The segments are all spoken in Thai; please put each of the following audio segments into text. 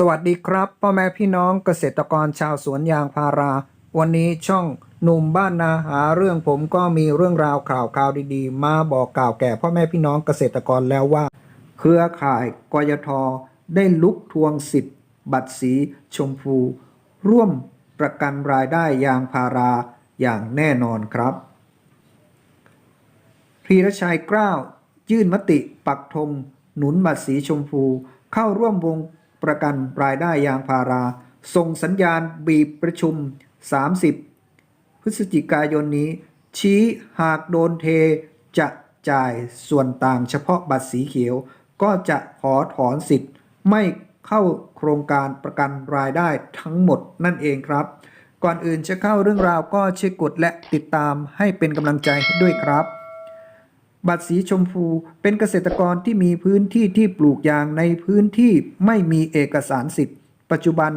สวัสดีครับพ่อแม่พี่น้องเกษตรกรชาวสวนยางพารา วันนี้ช่องหนุ่มบ้านนาหาเรื่องผมก็มีเรื่องราวข่าวข่าวดีๆ มาบอกกล่าวแก่พ่อแม่พี่น้องเกษตรกรแล้วว่า เครือข่ายกยทได้ลุกทวงสิทธิ์ บัตรสีชมพู ร่วมประกันรายได้ยางพาราอย่างแน่นอนครับพีรชัยกล้าว ยื่นมติปักธงหนุนบัตรสีชมพู เข้าร่วมวง ประกันรายได้ยางพารา ส่งสัญญาณบีบประชุม 30 พฤศจิกายนนี้ ชี้หากโดนเทจะจ่ายส่วนต่างเฉพาะบัตรสีเขียว ก็จะขอถอนสิทธิ์ ไม่เข้าโครงการประกันรายได้ทั้งหมดนั่นเองครับ ก่อนอื่นจะเข้าเรื่องราวก็เช่วยกดและติดตามให้เป็นกำลังใจให้ด้วยครับ บัตรสีชมพูเป็นเกษตรกรที่มีพื้นที่ที่ปลูกยางในพื้นที่ไม่มีเอกสารสิทธิ์ ปัจจุบัน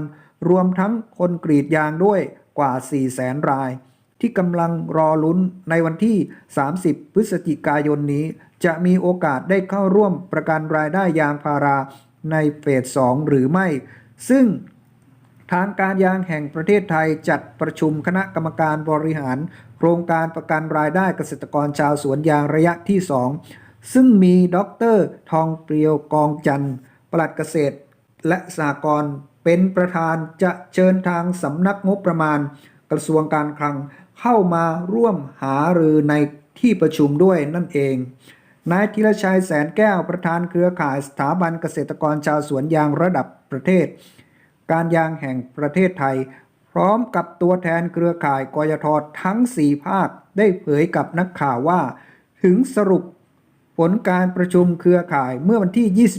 รวมทั้งคนกรีดยางด้วยกว่า 4 0 0แสนราย ที่กำลังรอลุ้นในวันที่ 30 พฤศจิกายนนี้ จะมีโอกาสได้เข้าร่วมประกันรายได้ยางพาราในเฟส 2 หรือไม่ ซึ่งทางการยางแห่งประเทศไทยจัดประชุมคณะกรรมการบริหาร โครงการประกันรายได้เกษตรกรชาวสวนยางระยะที่ 2 ซึ่งมีดรทองเปรียวกองจันทร์ปลัดเกษตร และสหกรณ์เป็นประธานจะเชิญทางสำนักงบประมาณ กระทรวงการคลังเข้ามาร่วมหารือในที่ประชุมด้วยนั่นเอง นายธีรชัยแสนแก้วประธานเครือข่ายสถาบันเกษตรกรชาวสวนยางระดับประเทศ การยางแห่งประเทศไทย ร้อมกับตัวแทนเครือข่ายกยททั้ง 4 ภาค ได้เผยกับนักข่าวว่า ถึงสรุปผลการประชุมเครือข่ายเมื่อวันที่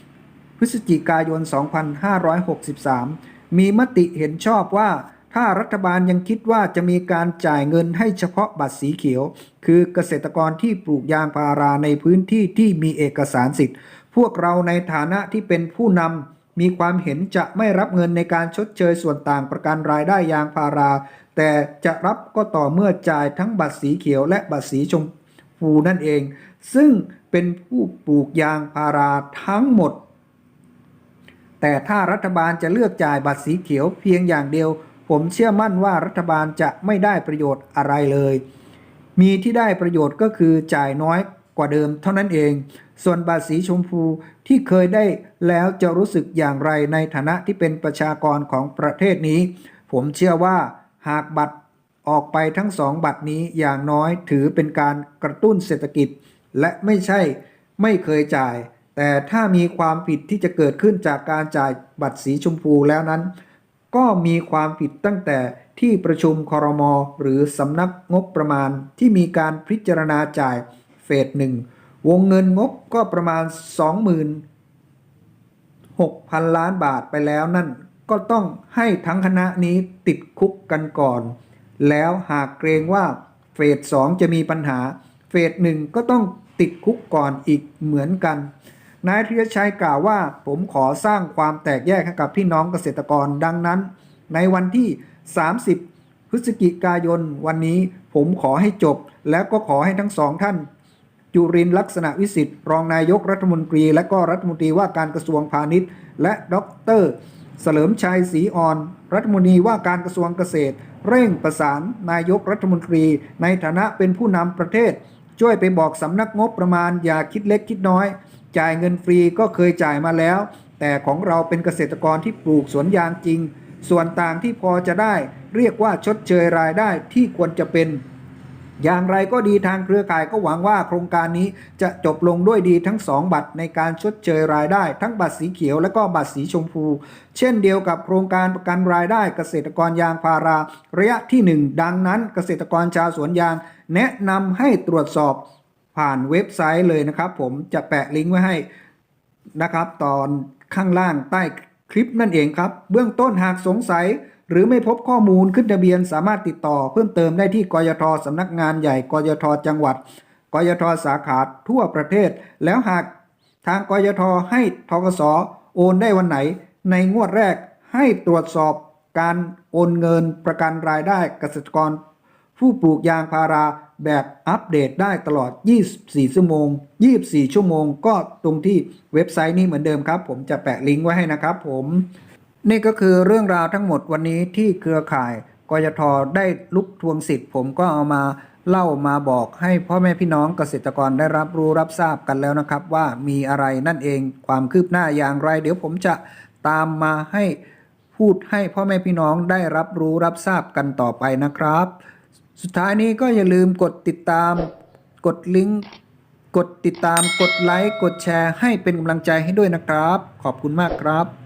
27 พฤศจิกายน 2563 มีมติเห็นชอบว่า ถ้ารัฐบาลยังคิดว่าจะมีการจ่ายเงินให้เฉพาะบัตรสีเขียว คือเกษตรกรที่ปลูกยางพาราในพื้นที่ที่มีเอกสารสิทธิ์ พวกเราในฐานะที่เป็นผู้นำ มีความเห็นจะไม่รับเงินในการชดเชยส่วนต่างประกันรายได้ยางพารา แต่จะรับก็ต่อเมื่อจ่ายทั้งบัตรสีเขียวและบัตรสีชมพูนั่นเอง ซึ่งเป็นผู้ปลูกยางพาราทั้งหมด แต่ถ้ารัฐบาลจะเลือกจ่ายบัตรสีเขียวเพียงอย่างเดียว ผมเชื่อมั่นว่ารัฐบาลจะไม่ได้ประโยชน์อะไรเลย มีที่ได้ประโยชน์ก็คือจ่ายน้อย กว่าเดิมเท่านั้นเอง ส่วนบัตรสีชมพูที่เคยได้แล้วจะรู้สึกอย่างไรในฐานะที่เป็นประชากรของประเทศนี้ ผมเชื่อว่าหากบัตรออกไปทั้งสองบัตรนี้อย่างน้อยถือเป็นการกระตุ้นเศรษฐกิจ และไม่ใช่ไม่เคยจ่าย แต่ถ้ามีความผิดที่จะเกิดขึ้นจากการจ่ายบัตรสีชมพูแล้วนั้น ก็มีความผิดตั้งแต่ที่ประชุมคอรมอหรือสำนักงบประมาณที่มีการพิจารณาจ่าย เฟสหนึ่งวงเงินงบก็ประมาณ 26,000 ล้านบาทไปแล้วนั่นก็ต้องให้ทั้งคณะนี้ติดคุกกันก่อน แล้วหากเกรงว่าเฟสสองจะมีปัญหา เฟสหนึ่งก็ต้องติดคุกก่อนอีกเหมือนกัน นายธีรชัยกล่าวว่า ผมขอสร้างความแตกแยกให้กับพี่น้องเกษตรกรดังนั้น ในวันที่ 30 พฤศจิกายนวันนี้ผมขอให้จบ แล้วก็ขอให้ทั้งสองท่าน จุรินลักษณะวิสิทธิ์รองนายกรัฐมนตรี และก็รัฐมนตรีว่าการกระทรวงพาณิชย์ และดรเสลิมชัยศรีอ่อน รัฐมนตรีว่าการกระทรวงเกษตร เร่งประสานนายกรัฐมนตรี ในฐานะเป็นผู้นำประเทศ ช่วยไปบอกสำนักงบประมาณอย่าคิดเล็กคิดน้อย จ่ายเงินฟรีก็เคยจ่ายมาแล้ว แต่ของเราเป็นเกษตรกรที่ปลูกสวนยางจริง ส่วนต่างที่พอจะได้ เรียกว่าชดเชยรายได้ที่ควรจะเป็น อย่างไรก็ดีทางเครือข่ายก็หวังว่าโครงการนี้จะจบลงด้วยดีทั้ง 2 บัตรในการชดเชยรายได้ ทั้งบัตรสีเขียวและก็บัตรสีชมพู เช่นเดียวกับโครงการประกันรายได้เกษตรกรยางพารา ระยะที่ 1 ดังนั้นเกษตรกรชาวสวนยาง แนะนำให้ตรวจสอบผ่านเว็บไซต์เลยนะครับ ผมจะแปะลิงก์ไว้ให้นะครับ ตอนข้างล่างใต้คลิปนั่นเองครับ เบื้องต้นหากสงสัย หรือไม่พบข้อมูลขึ้นทะเบียนสามารถติดต่อเพิ่มเติมได้ที่กยทสำนักงานใหญ่กยทจังหวัดกยทสาขาทั่วประเทศ แล้วหากทางกยทให้ทกสโอนได้วันไหน ในงวดแรกให้ตรวจสอบการโอนเงินประกันรายได้เกษตรกร ผู้ปลูกยางพาราแบบอัปเดตได้ตลอด 24 ชั่วโมง 24 ชั่วโมง ก็ตรงที่เว็บไซต์นี้เหมือนเดิมครับ ผมจะแปะลิงก์ไว้ให้นะครับผม นี่ก็คือเรื่องราวทั้งหมดวันนี้ที่เครือข่ายกยทได้ลุกทวงสิทธิ์ ผมก็เอามาเล่ามาบอกให้พ่อแม่พี่น้องเกษตรกรได้รับรู้รับทราบกันแล้วนะครับ ว่ามีอะไรนั่นเองความคืบหน้าอย่างไร เดี๋ยวผมจะตามมาให้พูดให้พ่อแม่พี่น้องได้รับรู้รับทราบกันต่อไปนะครับ สุดท้ายนี้ก็อย่าลืมกดติดตาม กดลิงก์กดติดตาม กดไลค์ กดแชร์ ให้เป็นกำลังใจให้ด้วยนะครับ ขอบคุณมากครับ